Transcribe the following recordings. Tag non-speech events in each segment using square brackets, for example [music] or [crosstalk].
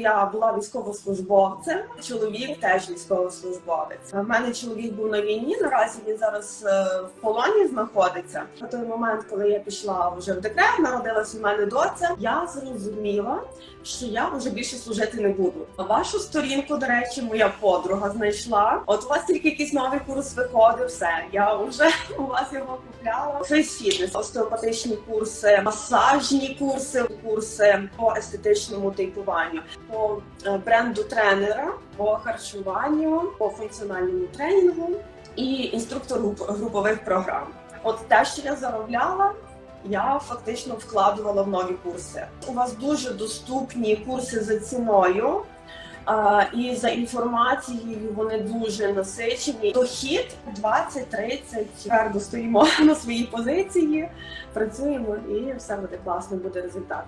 я була військовослужбовцем, чоловік теж військовослужбовець. У мене чоловік був на війні. Наразі він зараз е, в полоні знаходиться. На той момент, коли я пішла вже в декрет, народилась у мене доця. Я зрозуміла, що я вже більше служити не буду. Вашу сторінку, до речі, моя подруга знайшла. От у вас тільки якийсь новий курс виходив. Все, я вже [laughs] у вас його купляла. Фейс-фітнес, остеопатичні курси, масажні курси, курси по естетичному типуванню, по е, бренду тренера, по харчуванню, по функціональному тренінгу і інструктор групових програм. От те, що я заробляла. Я фактично вкладувала в нові курси. У вас дуже доступні курси за ціною. І за інформацією вони дуже насичені. Дохід 20-30. Твердо стоїмо на своїй позиції, працюємо і все буде класно, буде результат.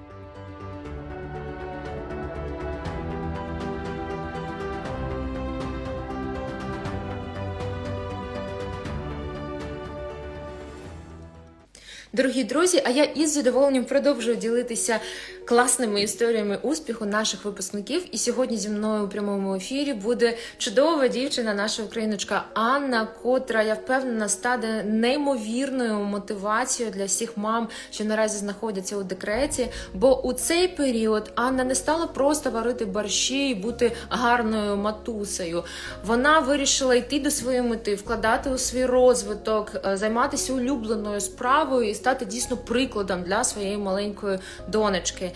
Дорогі друзі, а я із задоволенням продовжую ділитися класними історіями успіху наших випускників. І сьогодні зі мною у прямому ефірі буде чудова дівчина, наша україночка Анна, котра я впевнена стане неймовірною мотивацією для всіх мам, що наразі знаходяться у декреті. Бо у цей період Анна не стала просто варити борщі і бути гарною матусею. Вона вирішила йти до своєї мети, вкладати у свій розвиток, е, займатися улюбленою справою і стати дійсно прикладом для своєї маленької донечки.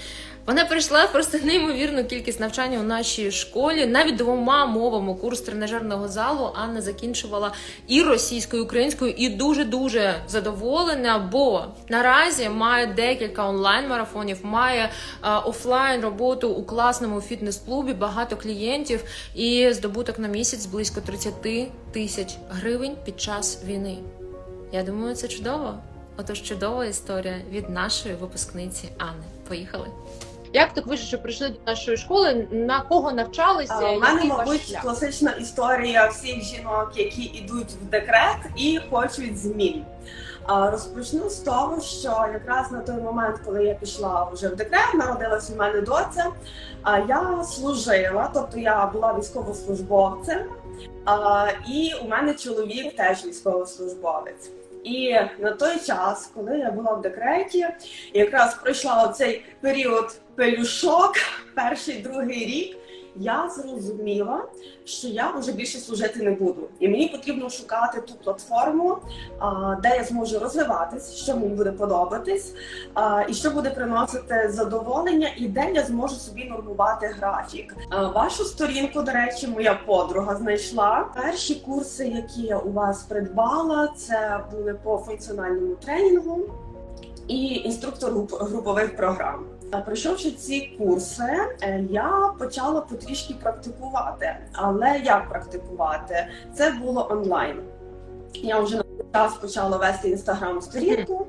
Вона пройшла просто неймовірну кількість навчання у нашій школі. Навіть двома мовами курс тренажерного залу Анна закінчувала і російською, і українською, і дуже дуже задоволена. Бо наразі має декілька онлайн марафонів, має е, офлайн роботу у класному фітнес-клубі, багато клієнтів і здобуток на місяць близько 30 тисяч гривень під час війни. Я думаю, це чудово. Отож, чудова історія від нашої випускниці Анни. Поїхали. Як так вийшло, що прийшли до нашої школи? На кого навчалися? У мене, мабуть, шлях? класична історія всіх жінок, які йдуть в декрет і хочуть змін. Розпочну з того, що якраз на той момент, коли я пішла вже в декрет, народилась у мене доця. а Я служила, тобто я була військовослужбовцем, і у мене чоловік теж військовослужбовець. І на той час, коли я була в декреті, якраз пройшла цей період пелюшок, перший другий рік, я зрозуміла, що я вже більше служити не буду, і мені потрібно шукати ту платформу, де я зможу розвиватись, що мені буде подобатись, і що буде приносити задоволення, і де я зможу собі нормувати графік. Вашу сторінку, до речі, моя подруга знайшла. Перші курси, які я у вас придбала, це були по функціональному тренінгу і інструктор груп- групових програм. А Пройшовши ці курси, е, я почала потрішки практикувати. Але як практикувати? Це було онлайн. Я вже на час почала вести інстаграм-сторінку,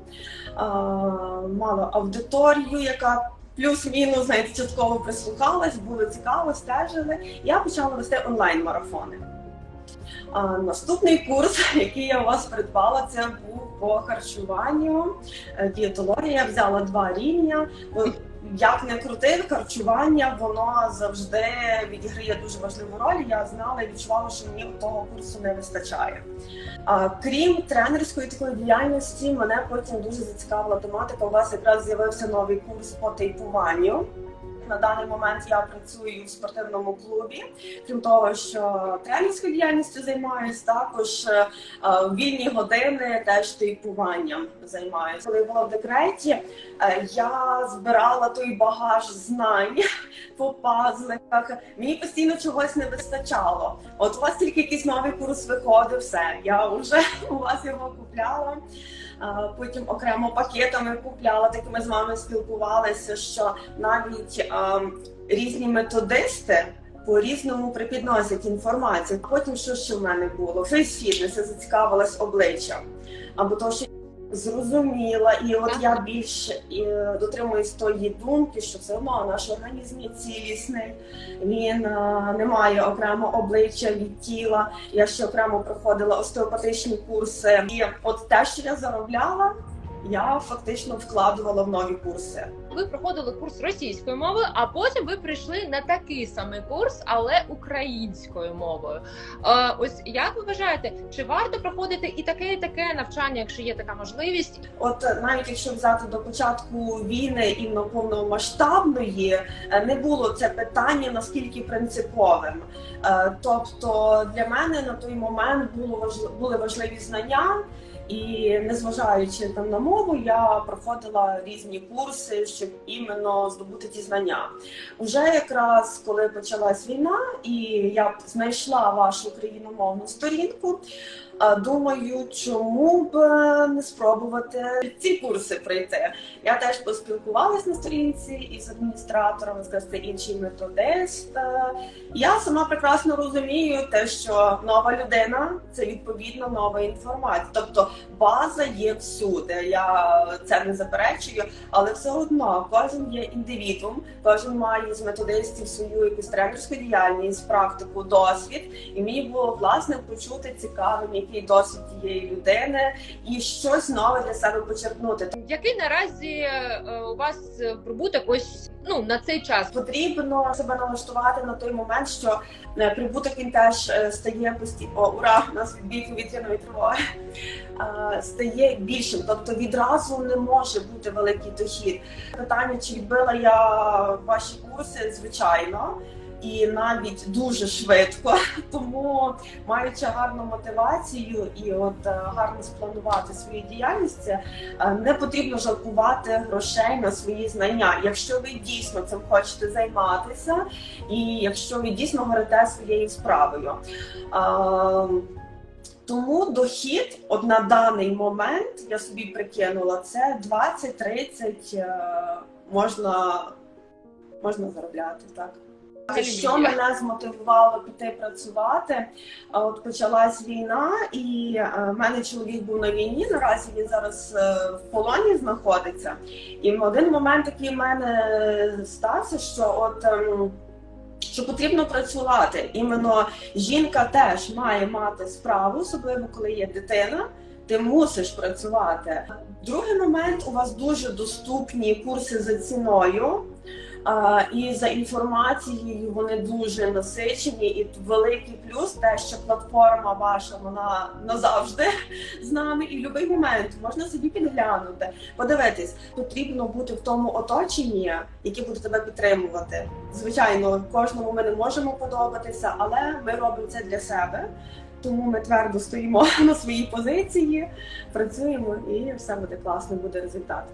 мала аудиторію, яка плюс-мінус знаєте, частково прислухалась, було цікаво, стежили. Я почала вести онлайн-марафони. А, наступний курс, [laughs] який я у вас придбала, це був по харчуванню. Е, Дієтологія я взяла два рівня. Як не крути, харчування воно завжди відіграє дуже важливу роль. Я знала і відчувала, що мені того курсу не вистачає. А крім тренерської такої діяльності, мене потім дуже зацікавила тематика. У вас якраз з'явився новий курс по тейпуванню. На даний момент я працюю в спортивному клубі. Крім того, що тренерською діяльністю займаюся, також е, в вільні години теж тейпуванням займаюся. Коли була в декреті, е, я збирала той багаж знань по пазликах. Мені постійно чогось не вистачало. От у вас тільки якийсь новий курс виходив, все. Я вже [laughs] у вас його купляла. Потім окремо пакетами купляла, такими з вами спілкувалися, що навіть різні методисти по-різному припідносять інформацію. Потім що ще в мене було? Фейс-фітнес, я зацікавилась обличчям. Або то, що зрозуміла, і от я більш е, дотримуюсь тої думки, що все одно наш організм є цілісний, він а, не має окремо обличчя від тіла. Я ще окремо проходила остеопатичні курси. І от те, що я заробляла, я фактично вкладувала в нові курси. Ви проходили курс російською мовою, а потім ви прийшли на такий самий курс, але українською мовою. Е, ось як ви вважаєте, чи варто проходити і таке, і таке навчання, якщо є така можливість? От е, навіть якщо взяти до початку війни і повномасштабної, е, не було це питання наскільки принциповим. Е, Тобто для мене на той момент було важли- були важливі знання. І незважаючи там на мову, я проходила різні курси, щоб іменно здобути ті знання. Уже якраз коли почалась війна, і я знайшла вашу україномовну сторінку, Думаю, чому б не спробувати ці курси пройти. Я теж поспілкувалась на сторінці із адміністратором, сказати інший методист. Я сама прекрасно розумію те, що нова людина це відповідно нова інформація. Тобто база є всюди. Я це не заперечую, але все одно кожен є індивідум, кожен має з методистів свою якусь тренерську діяльність, практику, досвід. І мені було власне почути цікавим, який досвід тієї людини, і щось нове для себе почерпнути. Який наразі е, у вас прибуток ось ну на цей час? Потрібно себе налаштувати на той момент, що е, прибуток він теж е, стає постійно. О, ура! У нас відбій повітряної тривоги стає більшим. Тобто відразу не може бути великий дохід. Питання, чи відбила я ваші курси, звичайно. І навіть дуже швидко, [laughs] тому маючи гарну мотивацію і от е, гарно спланувати свою діяльність, е, не потрібно жалкувати грошей на свої знання. Якщо ви дійсно цим хочете займатися, і якщо ви дійсно горите своєю справою. Тому дохід, от на даний момент, я собі прикинула, це 20-30 е, можна, можна заробляти так. Що мене змотивувало піти працювати? От почалась війна, і е, в мене чоловік був на війні. Наразі він зараз е, в полоні знаходиться. І в один момент такий в мене стався, що от. ем, Що потрібно працювати. Іменно жінка теж має мати справу, особливо коли є дитина. Ти мусиш працювати. Другий момент у вас дуже доступні курси за ціною. І за інформацією вони дуже насичені, і великий плюс те, що платформа ваша вона назавжди з нами, і в будь-який момент можна собі підглянути, подивитись. Потрібно бути в тому оточенні, яке буде тебе підтримувати. Звичайно, кожному ми не можемо подобатися, але ми робимо це для себе. Тому ми твердо стоїмо [laughs] на своїй позиції, працюємо і все буде класно, буде результат.